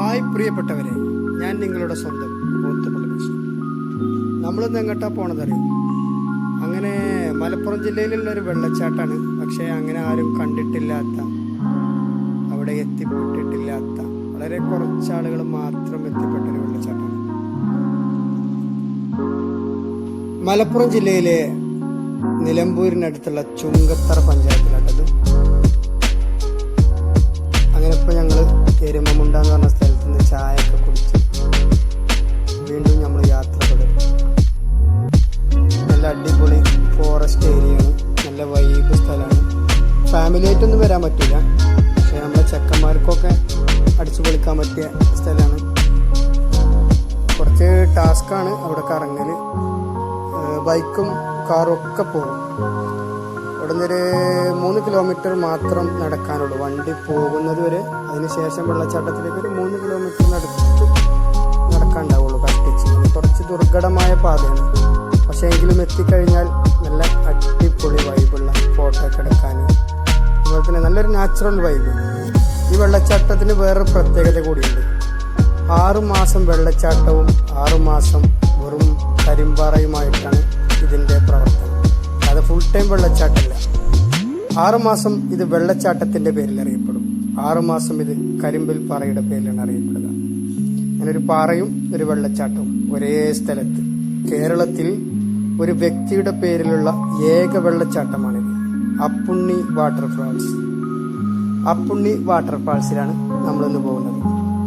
Hi പ്രിയപ്പെട്ടവരെ ഞാൻ നിങ്ങളുടെ സ്വന്തം പോത്തുപള്ളി നമ്മളിന്ന് എങ്ങോട്ടാ പോണതറിയും? അങ്ങനെ മലപ്പുറം ജില്ലയിലുള്ള ഒരു വെള്ളച്ചാട്ടാണ് പക്ഷേ അങ്ങനെ ആരും കണ്ടിട്ടില്ലാത്ത അവിടെ എത്തിപ്പെട്ടിട്ടില്ലാത്ത വളരെ കുറച്ച് ആളുകൾ മാത്രം എത്തിപ്പെട്ട ഒരു വെള്ളച്ചാട്ടാണ്. മലപ്പുറം ജില്ലയിലെ നിലമ്പൂരിനടുത്തുള്ള ചുങ്കത്തറ പഞ്ചായത്തിലാട്ടത്. അങ്ങനെ ഇപ്പോൾ ഞങ്ങൾ എരുമമുണ്ട എന്ന് പറഞ്ഞ സ്ഥലത്ത് നിന്ന് ചായ ഒക്കെ കുടിച്ച് വീണ്ടും നമ്മൾ യാത്ര തുടരും നല്ല അടിപൊളി ഫോറസ്റ്റ് ഏരിയയാണ് നല്ല വൈബ് സ്ഥലമാണ്. ഫാമിലി ആയിട്ടൊന്നും വരാൻ പറ്റില്ല പക്ഷെ നമ്മളെ ചെക്കന്മാർക്കൊക്കെ അടിച്ചു പൊളിക്കാൻ പറ്റിയ സ്ഥലമാണ്. കുറച്ച് ടാസ്ക്കാണ് അവിടെ കറങ്ങൽ ബൈക്കും കാറും ഒക്കെ പോകും ഇവിടെ നിന്നൊരു മൂന്ന് കിലോമീറ്റർ മാത്രം നടക്കാനുള്ളൂ. വണ്ടി പോകുന്നത് വരെ അതിനുശേഷം വെള്ളച്ചാട്ടത്തിലേക്ക് ഒരു മൂന്ന് കിലോമീറ്റർ നടത്തിട്ട് നടക്കാണ്ടാവുള്ളൂ കഷ്ടിച്ച് ഇത് കുറച്ച് ദുർഘടമായ പാതയാണ്. പക്ഷേ എങ്കിലും എത്തിക്കഴിഞ്ഞാൽ നല്ല അടിപൊളി വൈബുള്ള ഫോട്ടോ ഒക്കെ അതുപോലെ തന്നെ നല്ലൊരു നാച്ചുറൽ വൈബ് ഈ വെള്ളച്ചാട്ടത്തിന് വേറൊരു പ്രത്യേകത കൂടിയുണ്ട്. ആറുമാസം വെള്ളച്ചാട്ടവും ആറുമാസം വെറും കരിമ്പാറയുമായിട്ടാണ് ഫുൾ ടൈം വെള്ളച്ചാട്ടമല്ല. ആറുമാസം ഇത് വെള്ളച്ചാട്ടത്തിന്റെ പേരിൽ അറിയപ്പെടും. ആറുമാസം ഇത് കരിമ്പിൽ പാറയുടെ പേരിലാണ് അറിയപ്പെടുക. അങ്ങനെ ഒരു പാറയും ഒരു വെള്ളച്ചാട്ടവും ഒരേ സ്ഥലത്ത്. കേരളത്തിൽ ഒരു വ്യക്തിയുടെ പേരിലുള്ള ഏക വെള്ളച്ചാട്ടമാണിത്. അപ്പുണ്ണി വാട്ടർഫാൾസ്. അപ്പുണ്ണി വാട്ടർഫാൾസിലാണ് നമ്മളിന്ന് പോകുന്നത്.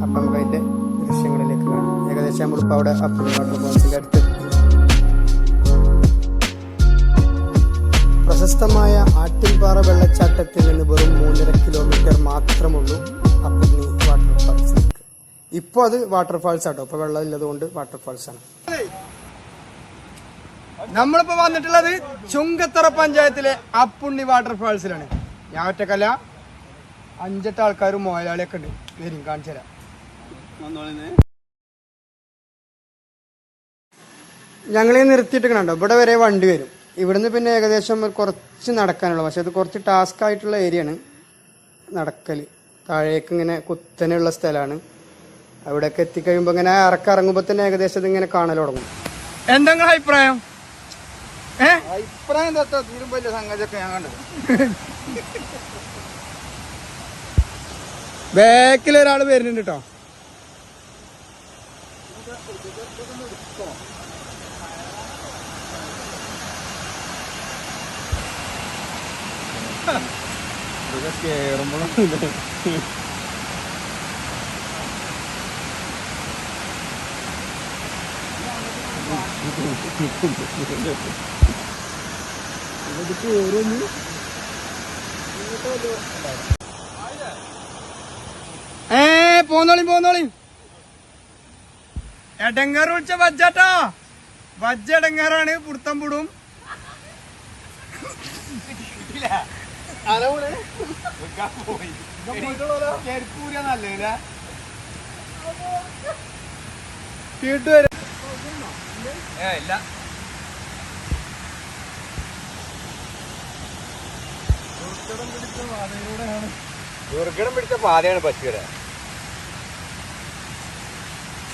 അപ്പം അതിന്റെ ദൃശ്യങ്ങളിലേക്ക് കാണാം. ഏകദേശം നമ്മളിപ്പോൾ അവിടെ അപ്പുണ്ണി വാട്ടർഫാൾസിന്റെ അടുത്ത് പ്രശസ്തമായ ആറ്റിൻപാറ വെള്ളച്ചാട്ടത്തിൽ നിന്ന് വെറും മൂന്നര കിലോമീറ്റർ മാത്രമുള്ളൂ അപ്പുണ്ണി വാട്ടർഫാൾസ് ഇപ്പൊ അത് വാട്ടർഫാൾസ് ആട്ടോ. ഇപ്പോൾ വെള്ളം ഇല്ലതുകൊണ്ട് വാട്ടർഫാൾസ് ആണ്. നമ്മളിപ്പോ വന്നിട്ടുള്ളത് ചുങ്കത്തറ പഞ്ചായത്തിലെ അപ്പുണ്ണി വാട്ടർഫാൾസിലാണ് ഞാൻ ഒറ്റക്കല്ല അഞ്ചെട്ട് ആൾക്കാരും മോയാളിയൊക്കെ ഉണ്ട്. വരും കാണിച്ചു തരാം. ഞങ്ങളീ നിർത്തിയിട്ട് കണ്ടോ ഇവിടെ വരെ വണ്ടി വരും. ഇവിടുന്ന് പിന്നെ ഏകദേശം കുറച്ച് നടക്കാനുള്ളൂ. പക്ഷെ അത് കുറച്ച് ടാസ്ക് ആയിട്ടുള്ള ഏരിയ ആണ്. നടക്കൽ താഴേക്ക് ഇങ്ങനെ കുത്തനെയുള്ള സ്ഥലമാണ് അവിടെയൊക്കെ എത്തിക്കഴിയുമ്പോൾ ഇങ്ങനെ ഇറക്കിറങ്ങുമ്പോൾ തന്നെ ഏകദേശം ഇത് ഇങ്ങനെ കാണൽ തുടങ്ങും. എന്താ അഭിപ്രായം? അഭിപ്രായം എന്താ ഇതിലും വലിയ സംഗതിയൊക്കെ ഞാൻ കണ്ടത്. ബാക്കിൽ ഒരാൾ വരുന്നുണ്ട് കേട്ടോ ഏ പോന്നോളി പോന്നോളി. എടങ്ങാറ് വിളിച്ച ബജ്ജാട്ടാ ബജ്ജ എടങ്ങാറാണ് പുടുത്തം പുടും. വീട്ടുവരെ ദുർഘടം പിടിച്ച പാതയാണ് പശുവരെ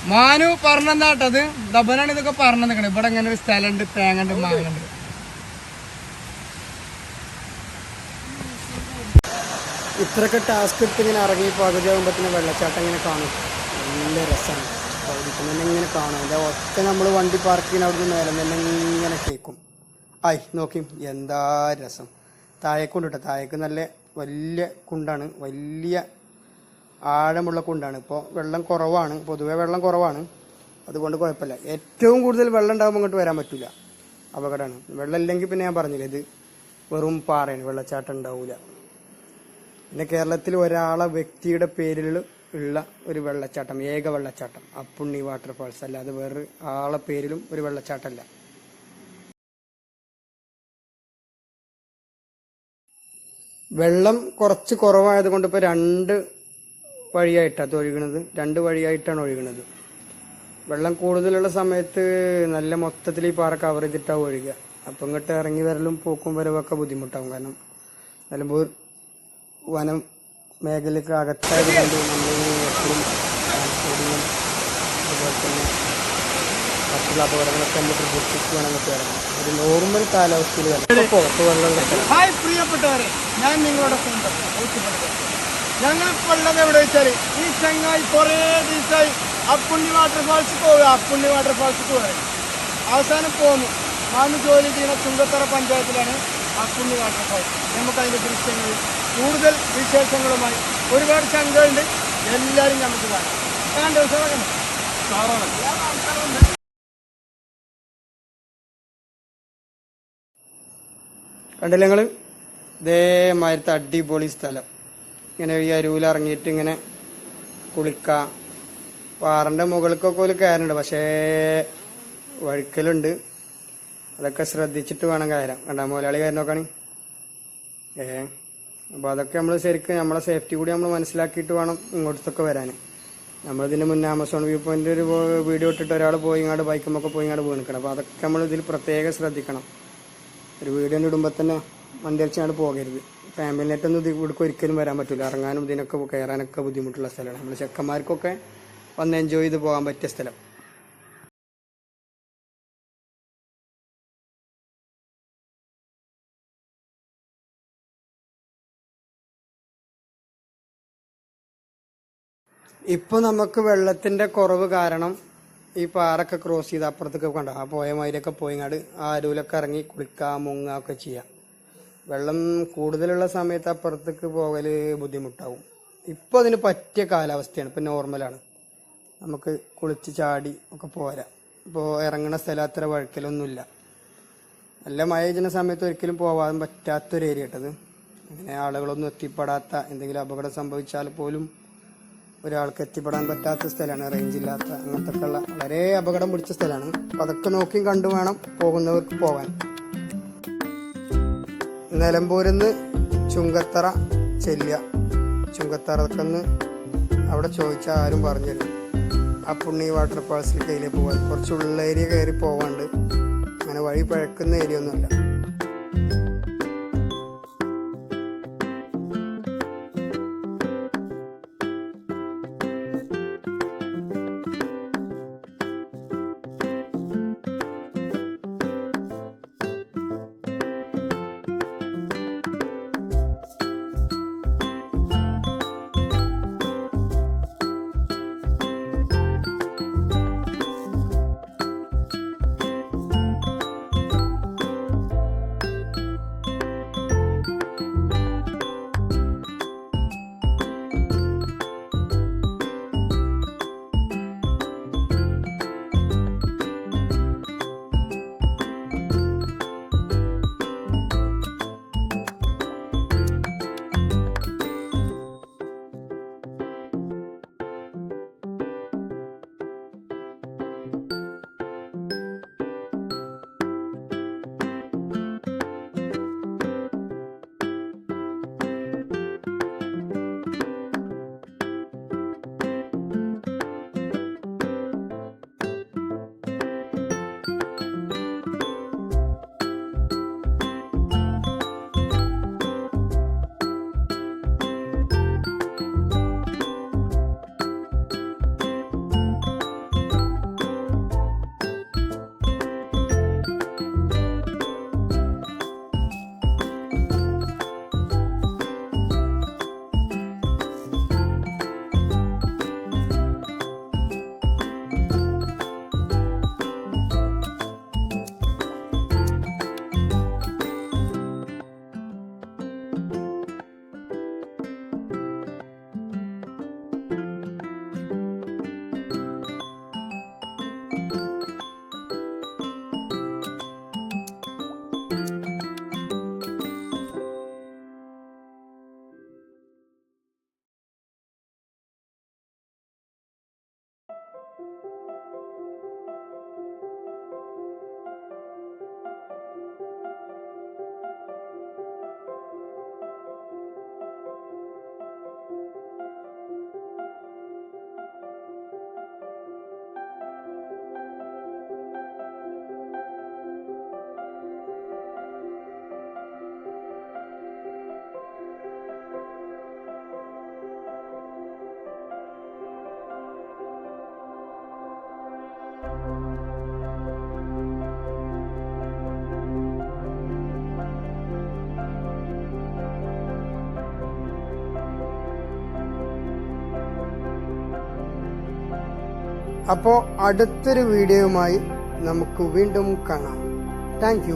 മാനു പറഞ്ഞെന്താട്ടത്? ദബനാണ് ഇതൊക്കെ പറഞ്ഞു നിൽക്കണത് ഇവിടെ ഇങ്ങനെ ഒരു സ്ഥലമുണ്ട് തേങ്ങണ്ട് മാങ്ങണ്ട് ഇത്രയൊക്കെ ടാസ്ക് എടുത്ത് ഇങ്ങനെ ഇറങ്ങി പകുതി തന്നെ വെള്ളച്ചാട്ടം ഇങ്ങനെ കാണും. നല്ല രസമാണ് പകുതിക്ക് തന്നെ ഇങ്ങനെ കാണും. അതിന്റെ ഒറ്റ നമ്മൾ വണ്ടി പാർക്ക് ചെയ്യുന്ന അവിടുന്ന് നേരം തന്നെ ഇങ്ങനെ കേൾക്കും ആയി നോക്കി. എന്താ രസം. താഴേക്കുണ്ട് കേട്ടോ താഴേക്ക് നല്ല വലിയ കുണ്ടാണ്. വലിയ ആഴമുള്ള കുണ്ടാണ്. ഇപ്പോൾ വെള്ളം കുറവാണ്. പൊതുവേ വെള്ളം കുറവാണ്. അതുകൊണ്ട് കുഴപ്പമില്ല. ഏറ്റവും കൂടുതൽ വെള്ളം ഉണ്ടാകുമ്പോൾ ഇങ്ങോട്ട് വരാൻ പറ്റില്ല അപകടമാണ്. വെള്ളം ഇല്ലെങ്കിൽ പിന്നെ ഞാൻ പറഞ്ഞില്ല ഇത് വെറും പാറയാണ്. വെള്ളച്ചാട്ടം ഉണ്ടാവില്ല പിന്നെ കേരളത്തിൽ ഒരാളെ വ്യക്തിയുടെ പേരിൽ ഉള്ള ഒരു വെള്ളച്ചാട്ടം ഏക വെള്ളച്ചാട്ടം അപ്പുണ്ണി വാട്ടർഫാൾസ് അല്ലാതെ വേറൊരു ആളെ പേരിലും ഒരു വെള്ളച്ചാട്ടമല്ല. വെള്ളം കുറച്ച് കുറവായത് കൊണ്ട് ഇപ്പോൾ രണ്ട് വഴിയായിട്ടാണ് ഒഴുകുന്നത് രണ്ട് വഴിയായിട്ടാണ് ഒഴുകുന്നത് വെള്ളം കൂടുതലുള്ള സമയത്ത് നല്ല മൊത്തത്തിൽ ഈ പാറ കവർ ചെയ്തിട്ടാവും ഒഴുകുക. അപ്പം ഇങ്ങോട്ട് ഇറങ്ങി വരലും പോക്കും വരവും ഒക്കെ ബുദ്ധിമുട്ടാവും. കാരണം നിലമ്പൂർ വനം മേഖലയ്ക്ക് അകത്തായത് കൊണ്ട് നമ്മൾ എപ്പോഴും മറ്റുള്ള അപകടങ്ങളൊക്കെ നമ്മൾ വരാൻ ഒരു നോർമൽ കാലാവസ്ഥയിൽ പുറത്ത് പ്രിയപ്പെട്ടവരെ ഞാൻ നിങ്ങളുടെ സ്വന്തം ഉള്ളത് എവിടെ വെച്ചാൽ ഈ ചങ്ങായി കുറേ ദിവസമായി അപ്പുണ്ണി വാട്ടർഫാൾസ് പോവുക അപ്പുണ്ണി വാട്ടർഫാൾസ് പോവുക അവസാനം പോന്നു. ഞാൻ ജോലി ചെയ്യുന്ന ചുങ്കത്തറ പഞ്ചായത്തിലാണ്. അപ്പുണ്ണി വാട്ടർഫാൾസ് നമുക്ക് അതിന്റെ ദൃശ്യങ്ങൾ കൂടുതൽ വിശേഷങ്ങളുമായി ഒരുപാട് ചങ്കകളുണ്ട് എല്ലാവരും നമുക്ക് കാണാം കാണണ്ടോ സാറേ കണ്ടില്ല ഞങ്ങൾ ഇതേമാതിരത്തെ അടിപൊളി സ്ഥലം. ഇങ്ങനെ ഈ അരുവിൽ ഇറങ്ങിയിട്ട് ഇങ്ങനെ കുളിക്കാം. പാറന്റെ മുകൾക്കൊക്കെ ഒരു കയറുന്നുണ്ട് പക്ഷേ വഴുക്കലുണ്ട്. അതൊക്കെ ശ്രദ്ധിച്ചിട്ട് വേണം കയറാം കണ്ടാ മുതലാളി കാര്യം നോക്കാണി ഏ അപ്പോൾ അതൊക്കെ നമ്മൾ ശരിക്കും നമ്മളെ സേഫ്റ്റി കൂടി നമ്മൾ മനസ്സിലാക്കിയിട്ട് വേണം ഇങ്ങോട്ടൊക്കെ വരാൻ നമ്മളിതിന് മുന്നേ ആമസോൺ വ്യൂ പോയിന്റ് ഒരു വീഡിയോ ഇട്ടിട്ട് ഒരാൾ പോയി ഇങ്ങോട്ട് ബൈക്കുമൊക്കെ പോയി ഇങ്ങോട്ട് വീണിക്കണം അപ്പോൾ അതൊക്കെ നമ്മൾ ഇതിൽ പ്രത്യേകം ശ്രദ്ധിക്കണം. ഒരു വീഡിയോ ഇടുമ്പോൾ തന്നെ വണ്ടി അടിച്ച് അങ്ങോട്ട് പോകരുത്. ഫാമിലിനായിട്ടൊന്നും ഇത് ഇവിടേക്ക് ഒരിക്കലും വരാൻ പറ്റില്ല ഇറങ്ങാനും ഇതിനൊക്കെ കയറാനൊക്കെ ബുദ്ധിമുട്ടുള്ള സ്ഥലമാണ്. നമ്മൾ ചെക്കന്മാർക്കൊക്കെ വന്ന് എൻജോയ് ചെയ്ത് പോകാൻ പറ്റിയ സ്ഥലം. ഇപ്പോൾ നമുക്ക് വെള്ളത്തിന്റെ കുറവ് കാരണം ഈ പാറൊക്കെ ക്രോസ് ചെയ്ത് അപ്പുറത്തൊക്കെ കണ്ട? ആ പോയ മാതിരിയൊക്കെ പോയിങ്ങാട് ആ അരുവിലൊക്കെ ഇറങ്ങി കുളിക്കുക മുങ്ങുക ഒക്കെ ചെയ്യാം. വെള്ളം കൂടുതലുള്ള സമയത്ത് അപ്പുറത്തേക്ക് പോകൽ ബുദ്ധിമുട്ടാവും. ഇപ്പോൾ അതിന് പറ്റിയ കാലാവസ്ഥയാണ്. ഇപ്പൊ നോർമലാണ് നമുക്ക് കുളിച്ച് ചാടി ഒക്കെ പോരാ. ഇപ്പോൾ ഇറങ്ങുന്ന സ്ഥലം അത്ര വഴുക്കലൊന്നുമില്ല. നല്ല മഴ ചെയ്യുന്ന സമയത്ത് ഒരിക്കലും പോവാൻ പറ്റാത്തൊരു ഏരിയ കേട്ടത് അങ്ങനെ ആളുകളൊന്നും എത്തിപ്പെടാത്ത എന്തെങ്കിലും അപകടം സംഭവിച്ചാൽ പോലും ഒരാൾക്ക് എത്തിപ്പെടാൻ പറ്റാത്ത സ്ഥലമാണ്. റേഞ്ച് ഇല്ലാത്ത അങ്ങനത്തെ ഉള്ള വളരെ അപകടം പിടിച്ച സ്ഥലമാണ്. അപ്പം അതൊക്കെ നോക്കിയും കണ്ടു വേണം പോകുന്നവർക്ക് പോകാൻ. നിലമ്പൂരിൽ നിന്ന് ചുങ്കത്തറ ചെല്ലുക. ചുങ്കത്തറക്കെന്ന് അവിടെ ചോദിച്ചാൽ ആരും പറഞ്ഞുതരും ആ പുണ്ണി വാട്ടർ ഫാൾസിൽ കയ്യിലേക്ക് പോകാൻ കുറച്ച് ഉള്ള ഏരിയ കയറി പോകാണ്ട് അങ്ങനെ വഴി പഴക്കുന്ന ഏരിയ ഒന്നുമല്ല. അപ്പോൾ അടുത്തൊരു വീഡിയോയുമായി നമുക്ക് വീണ്ടും കാണാം. താങ്ക്